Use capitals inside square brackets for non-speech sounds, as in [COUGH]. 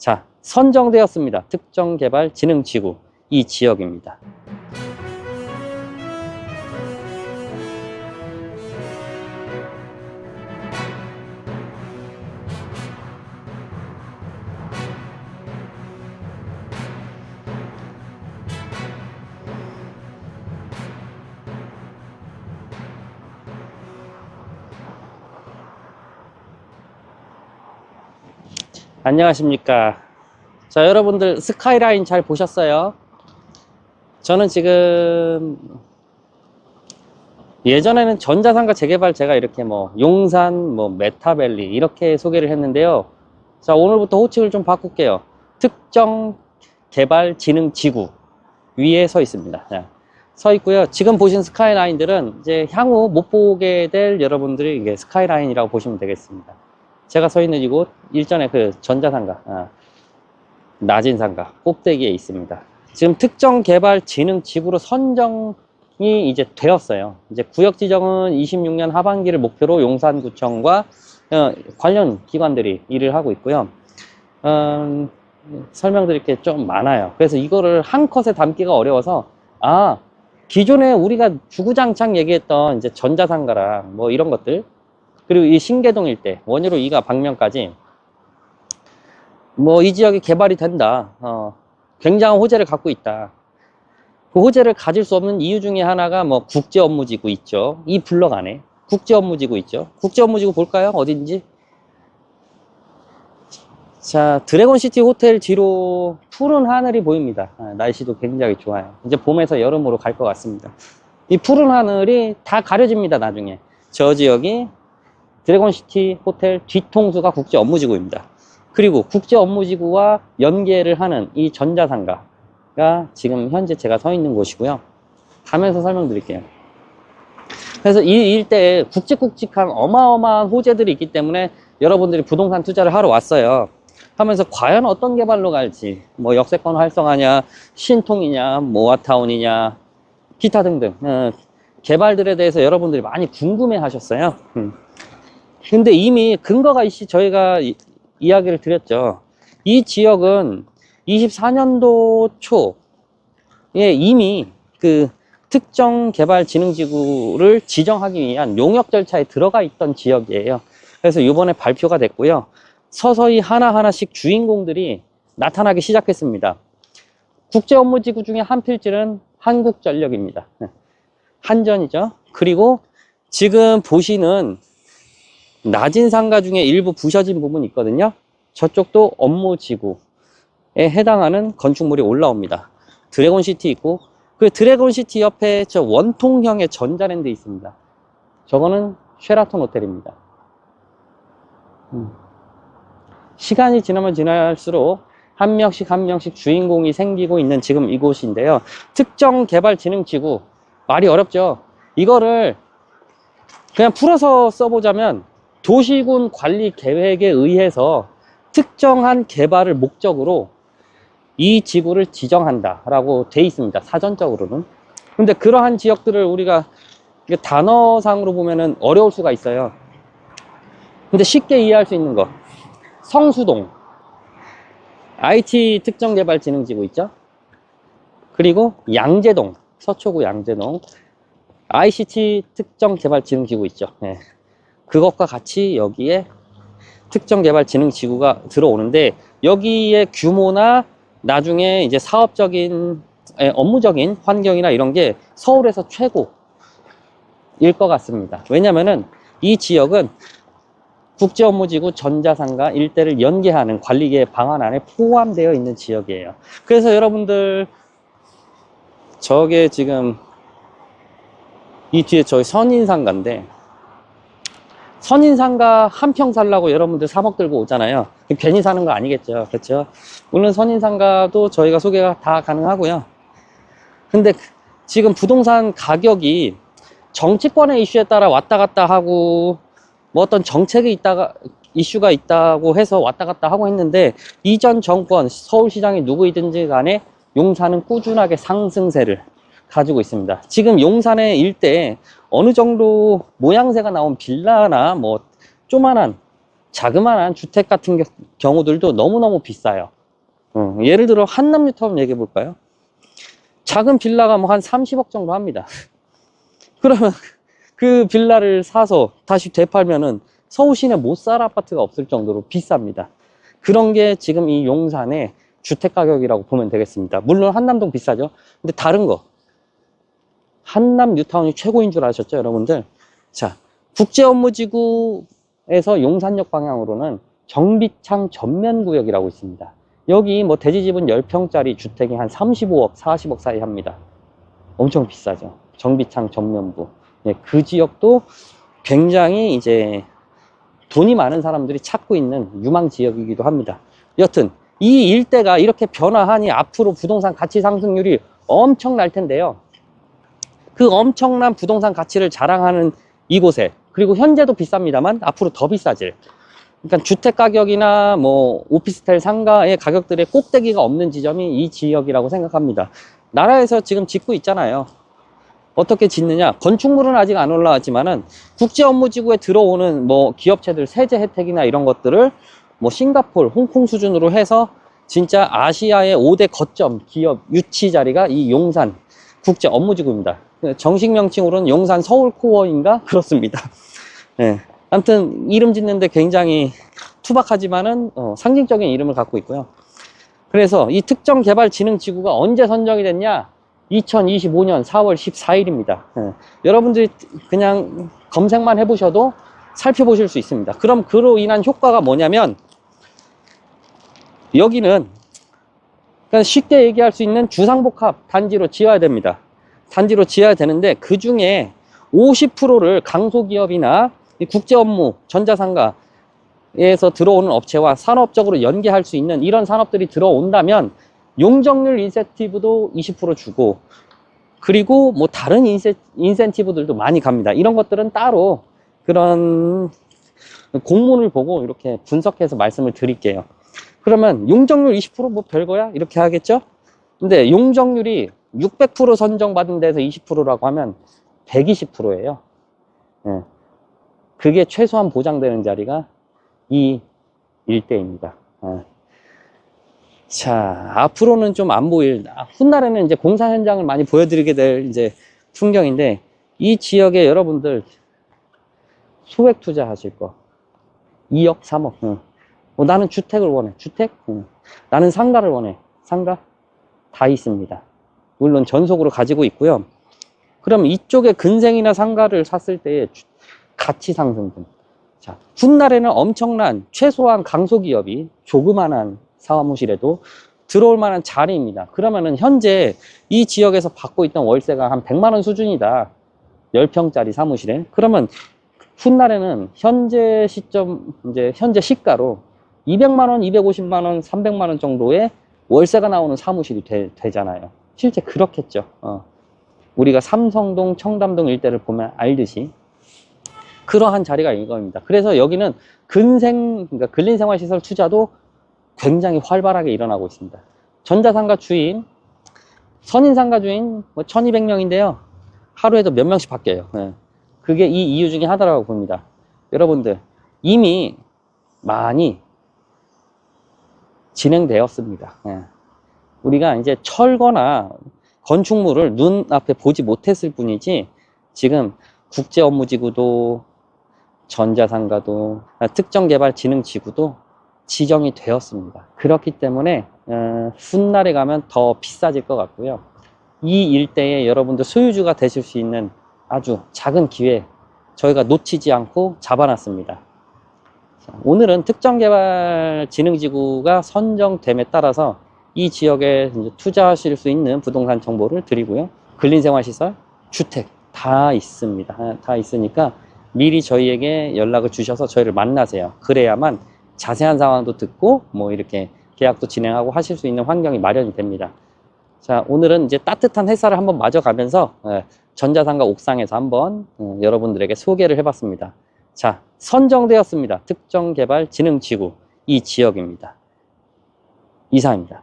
자, 선정되었습니다. 특정 개발진흥지구 이 지역입니다. 안녕하십니까. 자, 여러분들 스카이라인 잘 보셨어요? 저는 지금 예전에는 전자상가 재개발 제가 이렇게 뭐 용산, 뭐 메타밸리 이렇게 소개를 했는데요. 자, 오늘부터 호칭을 좀 바꿀게요. 특정 개발 진흥 지구 위에 서 있습니다. 자, 서 있고요. 지금 보신 스카이라인들은 이제 향후 못 보게 될 여러분들이 이게 스카이라인이라고 보시면 되겠습니다. 제가 서 있는 이곳 일전에 그 전자상가 아, 낮은 상가 꼭대기에 있습니다. 지금 특정 개발 진흥 지구로 선정이 이제 되었어요. 이제 구역 지정은 26년 하반기를 목표로 용산구청과 어, 관련 기관들이 일을 하고 있고요. 음, 설명드릴 게 좀 많아요. 그래서 이거를 한 컷에 담기가 어려워서 아 기존에 우리가 주구장창 얘기했던 이제 전자상가랑 뭐 이런 것들 그리고 이 신계동 일대 원유로 2가 방면까지 뭐 이 지역이 개발이 된다. 어, 굉장한 호재를 갖고 있다. 그 호재를 가질 수 없는 이유 중에 하나가 뭐 국제 업무지구 있죠. 이 블럭 안에 국제 업무지구 있죠. 국제 업무지구 볼까요? 어딘지? 자, 드래곤시티 호텔 뒤로 푸른 하늘이 보입니다. 아, 날씨도 굉장히 좋아요. 이제 봄에서 여름으로 갈 것 같습니다. 이 푸른 하늘이 다 가려집니다, 나중에. 저 지역이 드래곤시티 호텔 뒤통수가 국제 업무지구입니다. 그리고 국제 업무지구와 연계를 하는 이 전자상가가 지금 현재 제가 서 있는 곳이고요. 가면서 설명드릴게요. 그래서 이 일대에 굵직굵직한 어마어마한 호재들이 있기 때문에 여러분들이 부동산 투자를 하러 왔어요. 하면서 과연 어떤 개발로 갈지, 뭐 역세권 활성화냐, 신통이냐, 모아타운이냐, 기타 등등 어, 개발들에 대해서 여러분들이 많이 궁금해 하셨어요. 음. 근데 이미 근거가 있이 저희가 이, 이야기를 드렸죠. 이 지역은 24년도 초에 이미 그 특정 개발 진흥지구를 지정하기 위한 용역 절차에 들어가 있던 지역이에요. 그래서 이번에 발표가 됐고요. 서서히 하나하나씩 주인공들이 나타나기 시작했습니다. 국제 업무 지구 중에 한 필지는 한국전력입니다. 한전이죠. 그리고 지금 보시는 낮은 상가 중에 일부 부셔진 부분이 있거든요. 저쪽도 업무지구에 해당하는 건축물이 올라옵니다. 드래곤시티 있고 그 드래곤시티 옆에 저 원통형의 전자랜드 있습니다. 저거는 쉐라톤 호텔입니다. 음. 시간이 지나면 지날수록 한 명씩 한 명씩 주인공이 생기고 있는 지금 이곳인데요. 특정 개발 진흥 지구 말이 어렵죠. 이거를 그냥 풀어서 써보자면 도시군 관리 계획에 의해서 특정한 개발을 목적으로 이 지구를 지정한다라고 돼 있습니다. 사전적으로는. 근데 그러한 지역들을 우리가 단어상으로 보면은 어려울 수가 있어요. 근데 쉽게 이해할 수 있는 거. 성수동. IT 특정개발진흥지구 있죠? 그리고 양재동. 서초구 양재동. ICT 특정개발진흥지구 있죠? 예. 그것과 같이 여기에 특정개발진흥지구가 들어오는데 여기에 규모나 나중에 이제 사업적인 예, 업무적인 환경이나 이런 게 서울에서 최고일 것 같습니다. 왜냐면은 이 지역은 국제업무지구 전자상가 일대를 연계하는 관리계 방안 안에 포함되어 있는 지역이에요. 그래서 여러분들 저게 지금 이 뒤에 저기 선인상가인데 선인상가 한 평 살라고 여러분들 3억 들고 오잖아요. 괜히 사는 거 아니겠죠. 그렇죠? 물론 선인상가도 저희가 소개가 다 가능하고요. 근데 지금 부동산 가격이 정치권의 이슈에 따라 왔다 갔다 하고 뭐 어떤 정책이 있다가 이슈가 있다고 해서 왔다 갔다 하고 했는데 이전 정권 서울시장이 누구이든지 간에 용산은 꾸준하게 상승세를 가지고 있습니다. 지금 용산의 일대에 어느 정도 모양새가 나온 빌라나 뭐 조만한 자그마한 주택 같은 겨- 경우들도 너무너무 비싸요. 어, 예를 들어 한남뉴터 한번 얘기해 볼까요? 작은 빌라가 뭐 한 30억 정도 합니다. [LAUGHS] 그러면 그 빌라를 사서 다시 되팔면은 서울 시내 못 살 아파트가 없을 정도로 비쌉니다. 그런 게 지금 이 용산의 주택 가격이라고 보면 되겠습니다. 물론 한남동 비싸죠. 근데 다른 거. 한남 뉴타운이 최고인 줄 아셨죠, 여러분들? 자, 국제 업무지구에서 용산역 방향으로는 정비창 전면구역이라고 있습니다. 여기 뭐 대지집은 10평짜리 주택이 한 35억, 40억 사이 합니다. 엄청 비싸죠. 정비창 전면부. 예, 그 지역도 굉장히 이제 돈이 많은 사람들이 찾고 있는 유망 지역이기도 합니다. 여튼 이 일대가 이렇게 변화하니 앞으로 부동산 가치 상승률이 엄청 날 텐데요. 그 엄청난 부동산 가치를 자랑하는 이곳에 그리고 현재도 비쌉니다만 앞으로 더 비싸질. 그러니까 주택 가격이나 뭐 오피스텔 상가의 가격들의 꼭대기가 없는 지점이 이 지역이라고 생각합니다. 나라에서 지금 짓고 있잖아요. 어떻게 짓느냐? 건축물은 아직 안 올라왔지만은 국제 업무지구에 들어오는 뭐 기업체들 세제 혜택이나 이런 것들을 뭐 싱가폴, 홍콩 수준으로 해서 진짜 아시아의 5대 거점 기업 유치 자리가 이 용산 국제 업무지구입니다. 정식 명칭으로는 용산 서울 코어인가 [LAUGHS] 그렇습니다. 예. 아무튼 이름 짓는데 굉장히 투박하지만은 어, 상징적인 이름을 갖고 있고요. 그래서 이 특정 개발 진흥 지구가 언제 선정이 됐냐? 2025년 4월 14일입니다. 예. 여러분들이 그냥 검색만 해보셔도 살펴보실 수 있습니다. 그럼 그로 인한 효과가 뭐냐면 여기는 그냥 쉽게 얘기할 수 있는 주상복합 단지로 지어야 됩니다. 단지로 지어야 되는데 그 중에 50%를 강소기업이나 이 국제 업무, 전자상가에서 들어오는 업체와 산업적으로 연계할 수 있는 이런 산업들이 들어온다면 용적률 인센티브도 20% 주고 그리고 뭐 다른 인세, 인센티브들도 많이 갑니다. 이런 것들은 따로 그런 공문을 보고 이렇게 분석해서 말씀을 드릴게요. 그러면 용적률 20%뭐 별거야? 이렇게 하겠죠? 근데 용적률이 600% 선정받은 데서 20%라고 하면 120%예요. 예. 그게 최소한 보장되는 자리가 이 일대입니다. 예. 자, 앞으로는 좀 안 보일, 아, 훗날에는 이제 공사 현장을 많이 보여드리게 될 이제 풍경인데, 이 지역에 여러분들 소액 투자하실 거. 2억, 3억. 응. 뭐 나는 주택을 원해. 주택? 응. 나는 상가를 원해. 상가? 다 있습니다. 물론 전속으로 가지고 있고요. 그럼 이쪽에 근생이나 상가를 샀을 때의 주- 가치 상승분. 자, 훗날에는 엄청난 최소한 강소기업이 조그만한 사무실에도 들어올 만한 자리입니다. 그러면은 현재 이 지역에서 받고 있던 월세가 한 100만 원 수준이다. 10평짜리 사무실에. 그러면 훗날에는 현재 시점, 이제 현재 시가로 200만 원, 250만 원, 300만 원 정도의 월세가 나오는 사무실이 되, 되잖아요. 실제 그렇겠죠. 어. 우리가 삼성동, 청담동 일대를 보면 알듯이 그러한 자리가 이겁니다. 그래서 여기는 근생, 그러니까 근린생활시설 투자도 굉장히 활발하게 일어나고 있습니다. 전자상가 주인, 선인상가 주인 뭐 1200명인데요. 하루에도 몇 명씩 바뀌어요. 예. 그게 이 이유 중에 하나라고 봅니다. 여러분들, 이미 많이 진행되었습니다. 예. 우리가 이제 철거나 건축물을 눈앞에 보지 못했을 뿐이지 지금 국제 업무 지구도 전자상가도 아, 특정 개발진흥지구도 지정이 되었습니다. 그렇기 때문에 어, 훗날에 가면 더 비싸질 것 같고요. 이 일대에 여러분들 소유주가 되실 수 있는 아주 작은 기회 저희가 놓치지 않고 잡아놨습니다. 자, 오늘은 특정개발진흥지구가 선정됨에 따라서 이 지역에 투자하실 수 있는 부동산 정보를 드리고요. 근린생활시설, 주택 다 있습니다. 아, 다 있으니까 미리 저희에게 연락을 주셔서 저희를 만나세요. 그래야만 자세한 상황도 듣고 뭐 이렇게 계약도 진행하고 하실 수 있는 환경이 마련이 됩니다. 자, 오늘은 이제 따뜻한 햇살을 한번 맞아가면서 예, 전자상가 옥상에서 한번 어, 여러분들에게 소개를 해봤습니다. 자, 선정되었습니다. 특정개발진흥지구 이 지역입니다. 이상입니다.